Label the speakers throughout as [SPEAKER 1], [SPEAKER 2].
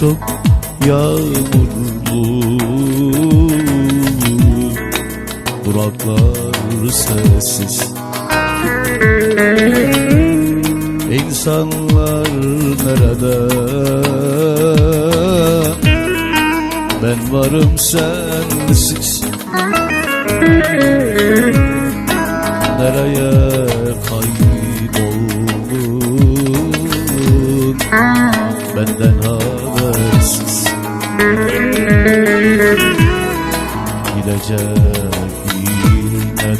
[SPEAKER 1] çok yağmurlu. Duraklar sessiz. İnsanlar nerede? Ben varım sensiz Nereye kayboldun? Benden habersiz Gidecek yine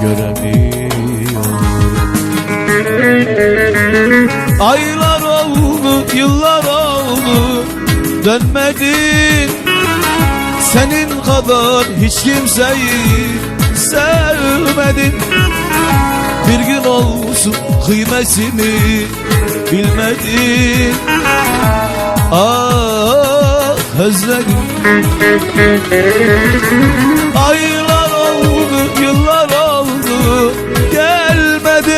[SPEAKER 1] Göremiyorum. Aylar oldu, yıllar oldu Dönmedin. Senin kadar hiç kimseyi sevmedim olsun kıymetimi bilmedin. Ah özledim. Aylar oldu, yıllar oldu Gelmedin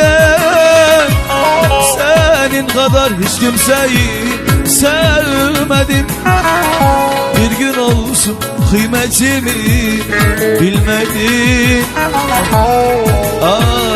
[SPEAKER 1] Senin kadar hiç kimseyi sevmedim. Bir gün olsun kıymetimi bilmedin. Ah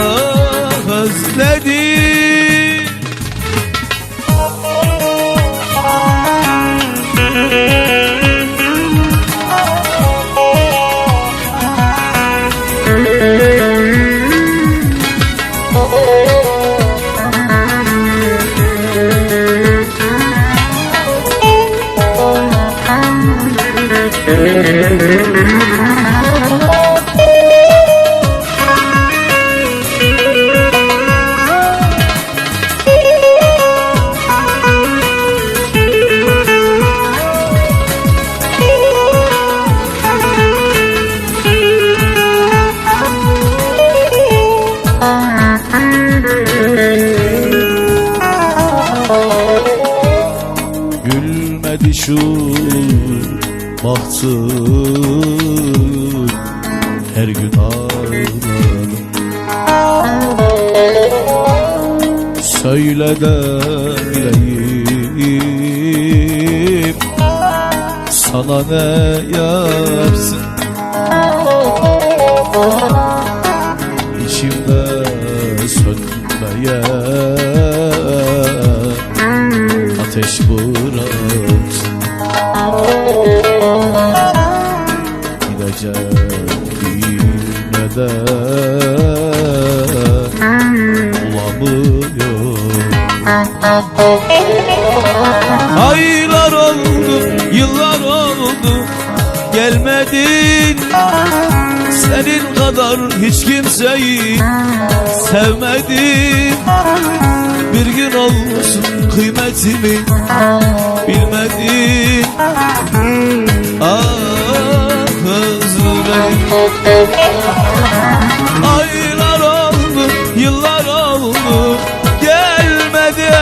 [SPEAKER 1] Gülmedi şu bahtım Her gün ağladım. Söyle de bileyim. Sana ne yapsın? İçimde sönmeyen Gidecek yine de. Bulamıyorum Aylar oldu, yıllar oldu. Gelmedin. Senin kadar hiç kimseyi sevmedim. Bir gün olsun kıymetimi bilmedin Aylar oldu, yıllar oldu Gelmedin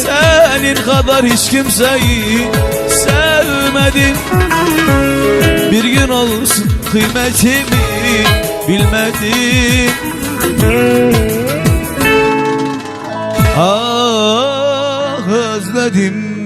[SPEAKER 1] Senin kadar hiç kimseyi sevmedim. Bir gün olsun kıymetimi bilmedin Ah özledim